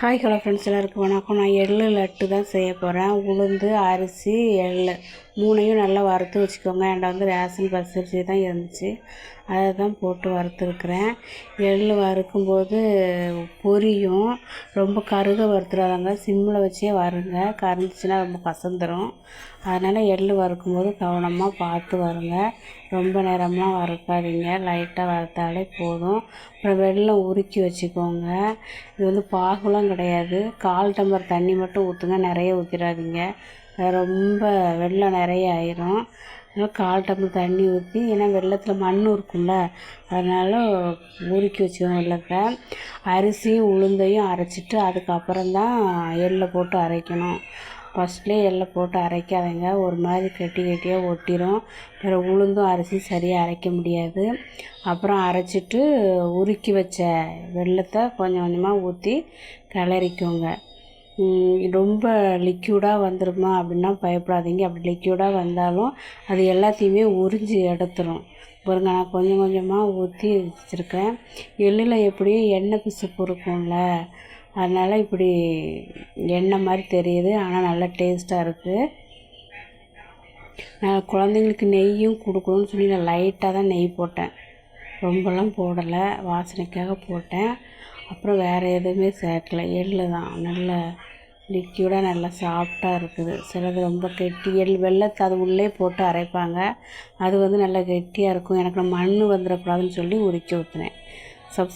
Hi hello friends எல்லாருக்கும் வணக்கம். நான் எள்ளு லட்டு தான் செய்ய போகிறேன் உளுந்து அரிசி எள்ளு. மூணையும் நல்லா வறுத்து வச்சுக்கோங்க. என்கிட்ட வந்து ரேஷன் பசரிசி தான் இருந்துச்சு. அதை தான் போட்டு வறுத்துருக்குறேன். எள்ளு வறுக்கும்போது பொரியும். ரொம்ப கருக வறுத்துறாதாங்க. சிம்மில் வச்சே வருங்க. கரைஞ்சிச்சின்னா ரொம்ப கசந்துரும். அதனால் எள்ளு வறுக்கும்போது கவனமாக பார்த்து வருங்க. ரொம்ப நேரமாக வறுக்காதீங்க. லைட்டாக வறுத்தாலே போதும். அப்புறம் வெள்ளம் உருக்கி வச்சுக்கோங்க. இது வந்து பாகுலாம் கிடையாது. கால் டம்பர் தண்ணி மட்டும் ஊற்றுங்க நிறைய ஊற்றிடாதீங்க ரொம்ப வெள்ளம் நிறைய ஆயிரும். அதனால் கால் டம்ளர் தண்ணி ஊற்றி ஏன்னா வெள்ளத்தில் மண் இருக்கும்ல அதனால் உருக்கி வச்சுக்கோங்க வெள்ளத்தை அரிசியும் உளுந்தையும் அரைச்சிட்டு அதுக்கப்புறம் தான் எள்ளை போட்டு அரைக்கணும். ஃபஸ்ட்லேயே எள்ளை போட்டு அரைக்காதீங்க. ஒரு மாதிரி கட்டி கட்டியாக ஒட்டிடும் பிற உளுந்தும் அரிசி சரியாக அரைக்க முடியாது. அப்புறம் அரைச்சிட்டு உருக்கி வச்ச வெள்ளத்தை கொஞ்சம் கொஞ்சமாக ஊற்றி கிளறிக்கோங்க. ரொம்ப லிக்யூடாக வந்துடுமா அப்படின்னா பயப்படாதீங்க. அப்படி லிக்யூடாக வந்தாலும் அது எல்லாத்தையுமே உறிஞ்சி எடுத்துரும். பாருங்க நான் கொஞ்சம் கொஞ்சமாக ஊற்றி வச்சுருக்கேன். எள்ளில் எப்படியும் எண்ணெய் பிசுப்பு இருக்கும்ல அதனால் இப்படி எண்ணெய் மாதிரி தெரியுது. ஆனால் நல்லா டேஸ்ட்டாக இருக்குது நான் குழந்தைங்களுக்கு நெய்யும் கொடுக்கணும்னு சொல்லி நான் லைட்டாக தான் நெய் போட்டேன். ரொம்பலாம் போடலை வாசனைக்காக போட்டேன். அப்புறம் வேறு எதுவுமே சேர்க்கல. எள்ளு தான். நல்ல லிக்யூடாக நல்லா சாஃப்டாக இருக்குது. சிலது ரொம்ப கெட்டி. எள் வெள்ளத்தை அது உள்ளே போட்டு அரைப்பாங்க. அது வந்து நல்லா கெட்டியாக இருக்கும். எனக்கு மண் வந்துடக்கூடாதுன்னு சொல்லி உருக்கி ஊற்றுனேன் சப்ஸ்